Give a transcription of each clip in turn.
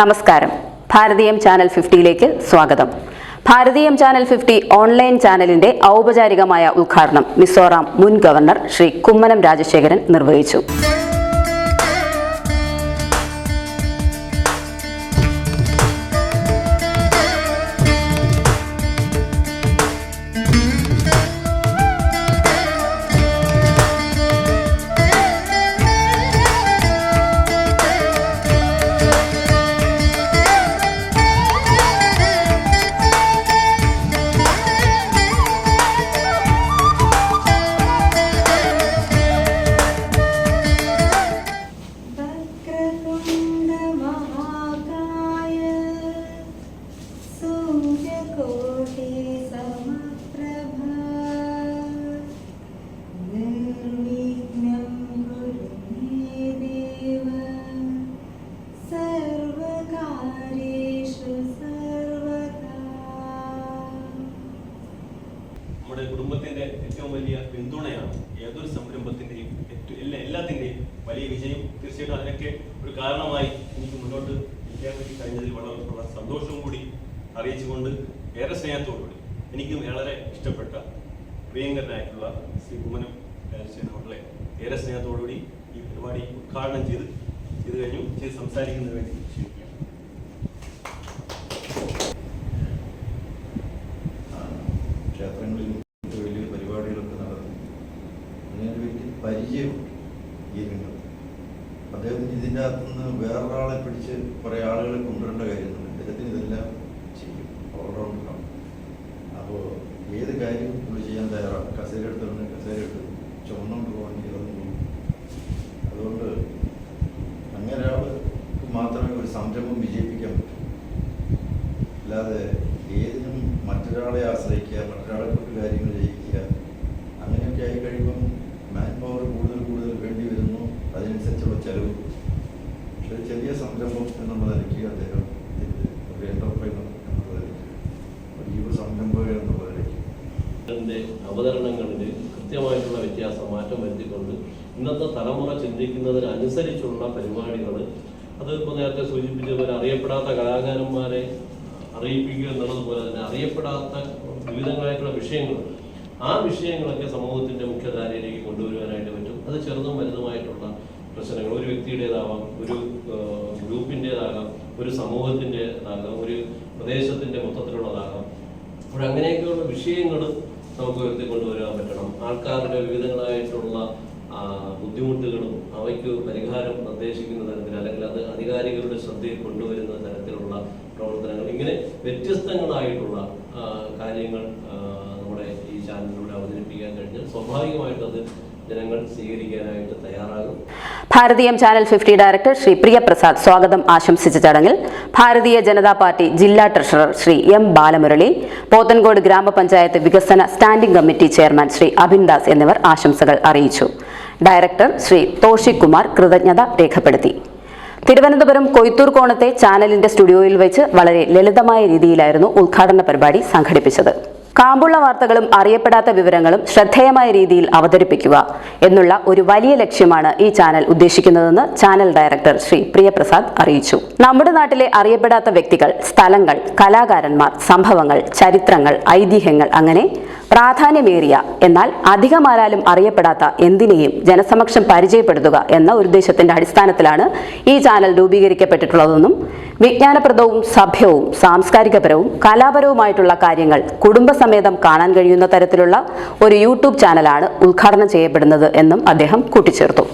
നമസ്കാരം. ഭാരതീയം ചാനൽ ഫിഫ്റ്റിയിലേക്ക് സ്വാഗതം. ഭാരതീയം channel fifty online ചാനലിന്റെ ഔപചാരികമായ ഉദ്ഘാടനം മിസോറാം മുൻ ഗവർണർ ശ്രീ കുമ്മനം രാജശേഖരൻ നിർവഹിച്ചു. Слава ഏറ്റവും വലിയ പിന്തുണയാണ് ഏതൊരു സംരംഭത്തിന്റെയും ഏറ്റവും എല്ലാ എല്ലാത്തിന്റെയും വലിയ വിജയം. തീർച്ചയായിട്ടും അതിനൊക്കെ ഒരു കാരണമായി എനിക്ക് മുന്നോട്ട് നിൽക്കാൻ വേണ്ടി കഴിഞ്ഞതിൽ വളരെ സന്തോഷവും കൂടി അറിയിച്ചുകൊണ്ട് ഏറെ സ്നേഹത്തോടുകൂടി എനിക്ക് വളരെ ഇഷ്ടപ്പെട്ട പ്രിയങ്കരനായിട്ടുള്ള ശ്രീ കുമ്മനം രാജശേഖരൻ അവരുടെ ഏറെ സ്നേഹത്തോടുകൂടി ഈ പരിപാടി ഉദ്ഘാടനം ചെയ്ത് ചെയ്ത് കഴിഞ്ഞു. ചെയ്ത് സംസാരിക്കുന്നതിന് വേണ്ടി ക്ഷണിക്കുകയാണ് ക്ഷേത്രങ്ങളിൽ വലിയ പരിപാടികളൊക്കെ നടത്തി അതിനൊരു വലിയ പരിചയമുണ്ട് ഈ രംഗം അദ്ദേഹത്തിന് ഇതിന്റെ അകത്തുനിന്ന് വേറൊരാളെ പിടിച്ച് കുറേ ആളുകളെ കൊണ്ടുവരേണ്ട കാര്യമൊന്നും അദ്ദേഹത്തിന് ഇതെല്ലാം ചെയ്യും. ഓൾറൗണ്ടറാണ് അപ്പോൾ ഏത് കാര്യവും പുള്ളി ചെയ്യാൻ തയ്യാറാണ്. കസേര എടുത്തുകൊണ്ട് കസേര എടുത്ത് ചുമന്നുകൊണ്ട് പോകണമെങ്കിൽ ഇതൊന്നും പോകും അതുകൊണ്ട് അങ്ങനെ ഒരാൾക്ക് മാത്രമേ ഒരു സംരംഭം വിജയിപ്പിക്കാൻ പറ്റൂ. അല്ലാതെ ഏതിനും മറ്റൊരാളെ ആശ്രയിക്കുക മറ്റൊരാളെ കൊണ്ട് കാര്യങ്ങൾ ചെയ്യിക്കുക അങ്ങനെയൊക്കെ ആയി കഴിയുമ്പം എന്നുള്ള നിലയ്ക്ക് അദ്ദേഹം ഒരു എന്റർപ്രൈനർ എന്നുള്ള നിലയ്ക്ക് ഒരു യുവ എന്നുള്ള നിലയ്ക്ക് അവതരണങ്ങളിൽ കൃത്യമായിട്ടുള്ള വ്യത്യാസം മാറ്റം വരുത്തിക്കൊണ്ട് ഇന്നത്തെ തലമുറ ചിന്തിക്കുന്നതിനനുസരിച്ചുള്ള പരിപാടികൾ അത് ഇപ്പോൾ നേരത്തെ സൂചിപ്പിച്ചതുപോലെ അറിയപ്പെടാത്ത കലാകാരന്മാരെ അറിയിപ്പിക്കുക എന്നുള്ളതുപോലെ തന്നെ അറിയപ്പെടാത്ത വിവിധങ്ങളായിട്ടുള്ള വിഷയങ്ങൾ ആ വിഷയങ്ങളൊക്കെ സമൂഹത്തിന്റെ മുഖ്യധാരയിലേക്ക് കൊണ്ടുവരുവാനായിട്ട് പറ്റും. അത് ചെറുതും വലുതുമായിട്ടുള്ള പ്രശ്നങ്ങൾ. ഒരു വ്യക്തിയുടേതാവാം ഒരു ഗ്രൂപ്പിന്റെതാകാം ഒരു സമൂഹത്തിന്റെതാകാം ഒരു പ്രദേശത്തിന്റെ മൊത്തത്തിലുള്ളതാകാം. അപ്പോൾ അങ്ങനെയൊക്കെയുള്ള വിഷയങ്ങൾ നമുക്ക് ഉയർത്തിക്കൊണ്ടുവരാൻ പറ്റണം. ആൾക്കാരുടെ വിവിധങ്ങളായിട്ടുള്ള ബുദ്ധിമുട്ടുകളും അവയ്ക്ക് പരിഹാരം നിർദ്ദേശിക്കുന്ന തരത്തിൽ അല്ലെങ്കിൽ അത് അധികാരികളുടെ ശ്രദ്ധയിൽ കൊണ്ടുവരുന്ന തരത്തിലുള്ള പ്രവർത്തനങ്ങൾ ഇങ്ങനെ വ്യത്യസ്തങ്ങളായിട്ടുള്ള കാര്യങ്ങൾ നമ്മുടെ ഈ ചാനലിലൂടെ അവതരിപ്പിക്കാൻ കഴിഞ്ഞാൽ സ്വാഭാവികമായിട്ടും അത് ജനങ്ങൾ സ്വീകരിക്കാനായിട്ട് തയ്യാറാകും. Bharatheeyam channel fifty director Shri Priyaprasad സ്വാഗതം ആശംസിച്ച ചടങ്ങിൽ ഭാരതീയ ജനതാ പാർട്ടി ജില്ലാ ട്രഷറർ ശ്രീ എം ബാലമുരളി പോത്തൻകോട് ഗ്രാമപഞ്ചായത്ത് വികസന standing committee chairman Shri Abhindas എന്നിവർ ആശംസകൾ അറിയിച്ചു. ഡയറക്ടർ ശ്രീ തോഷികുമാർ കൃതജ്ഞത രേഖപ്പെടുത്തി. തിരുവനന്തപുരം കൊയ്ത്തൂർ കോണത്തെ ചാനലിന്റെ സ്റ്റുഡിയോയിൽ വെച്ച് വളരെ ലളിതമായ രീതിയിലായിരുന്നു ഉദ്ഘാടന പരിപാടി സംഘടിപ്പിച്ചത്. കാമ്പുള്ള വാർത്തകളും അറിയപ്പെടാത്ത വിവരങ്ങളും ശ്രദ്ധേയമായ രീതിയിൽ അവതരിപ്പിക്കുക എന്നുള്ള ഒരു വലിയ ലക്ഷ്യമാണ് ഈ ചാനൽ ഉദ്ദേശിക്കുന്നതെന്ന് ചാനൽ ഡയറക്ടർ ശ്രീ പ്രിയപ്രസാദ് അറിയിച്ചു. നമ്മുടെ നാട്ടിലെ അറിയപ്പെടാത്ത വ്യക്തികൾ സ്ഥലങ്ങൾ കലാകാരന്മാർ സംഭവങ്ങൾ ചരിത്രങ്ങൾ ഐതിഹ്യങ്ങൾ അങ്ങനെ പ്രാധാന്യമേറിയ എന്നാൽ അധികമാരാലും അറിയപ്പെടാത്ത എന്തിനേയും ജനസമക്ഷം പരിചയപ്പെടുത്തുക എന്ന ഉദ്ദേശത്തിന്റെ അടിസ്ഥാനത്തിലാണ് ഈ ചാനൽ രൂപീകരിക്കപ്പെട്ടിട്ടുള്ളതെന്നും വിജ്ഞാനപ്രദവും സഭ്യവും സാംസ്കാരികപരവും കലാപരവുമായിട്ടുള്ള കാര്യങ്ങൾ കുടുംബസമേതം കാണാൻ കഴിയുന്ന തരത്തിലുള്ള ഒരു യൂട്യൂബ് ചാനലാണ് ഉദ്ഘാടനം ചെയ്യപ്പെടുന്നത് എന്നും അദ്ദേഹം കൂട്ടിച്ചേർത്തു.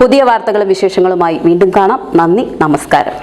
പുതിയ വാർത്തകളും വിശേഷങ്ങളുമായി വീണ്ടും കാണാം. നന്ദി നമസ്കാരം.